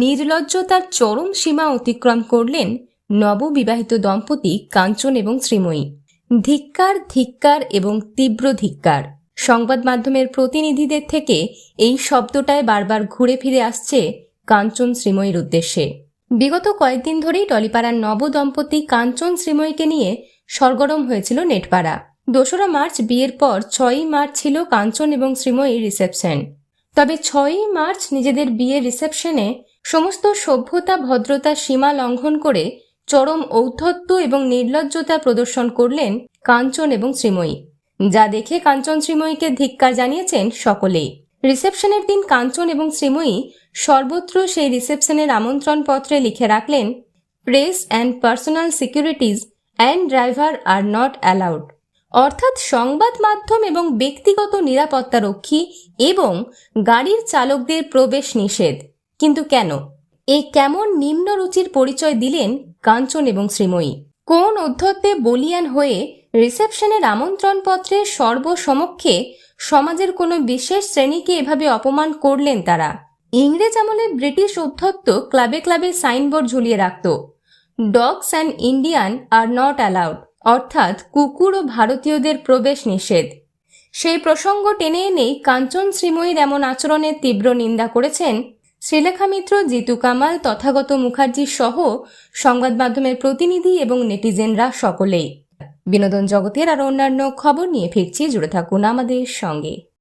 নির্লজ্জতার চরম সীমা অতিক্রম করলেন নববিবাহিত দম্পতি কাঞ্চন এবং শ্রীময়ী। ধিক্কার ধিক্কার এবং তীব্র ধিক্কার। সংবাদ মাধ্যমের প্রতিনিধিদের থেকে এই শব্দটায় বারবার ঘুরে ফিরে আসছে কাঞ্চন শ্রীময়ীর উদ্দেশ্যে। বিগত কয়েকদিন ধরেই টলিপাড়ার নবদম্পতি কাঞ্চন শ্রীময়ীকে নিয়ে সরগরম হয়েছিল নেটপাড়া। দোসরা মার্চ বিয়ের পর ছয়ই মার্চ ছিল কাঞ্চন এবং শ্রীময়ীর রিসেপশন। তবে ছয়ই মার্চ নিজেদের বিয়ের রিসেপশনে সমস্ত সভ্যতা, ভদ্রতা, সীমা লঙ্ঘন করে চরম ঔদ্ধত্য এবং নির্লজ্জতা প্রদর্শন করলেন কাঞ্চন এবং শ্রীময়ী। যা দেখে কাঞ্চন শ্রীময়ীকে ধিক্কার জানিয়েছেন সকলেই। রিসেপশনের দিন কাঞ্চন এবং শ্রীময়ী সর্বত্র সেই রিসেপশনের আমন্ত্রণ পত্রে লিখে রাখলেন, press and personal securities and driver are not allowed. অর্থাৎ সংবাদ মাধ্যম এবং ব্যক্তিগত নিরাপত্তারক্ষী এবং গাড়ির চালকদের প্রবেশ নিষেধ। কিন্তু কেন? এই কেমন নিম্ন রুচির পরিচয় দিলেন কাঞ্চন এবং শ্রীময়ী। কোন অধ্যত্বে বলিয়ান হয়ে রিসেপশনের আমন্ত্রণপত্রে সর্বসমক্ষে সমাজের কোনো বিশেষ শ্রেণীকে এভাবে অপমান করলেন তারা? ইংরেজ আমলে ব্রিটিশ অধ্যত্ত ক্লাবে ক্লাবে সাইনবোর্ড ঝুলিয়ে রাখত। Dogs and Indian are not allowed, অর্থাৎ কুকুর ও ভারতীয়দের প্রবেশ নিষেধ। সেই প্রসঙ্গ টেনে এনেই কাঞ্চন শ্রীময়ীর এমন আচরণের তীব্র নিন্দা করেছেন শ্রীলেখা মিত্র, জিতু কামাল, তথাগত মুখার্জি সহ সংবাদ মাধ্যমের প্রতিনিধি এবং নেটিজেনরা সকলেই। বিনোদন জগতের আর অন্যান্য খবর নিয়ে ফিরছি, জুড়ে থাকুন আমাদের সঙ্গে।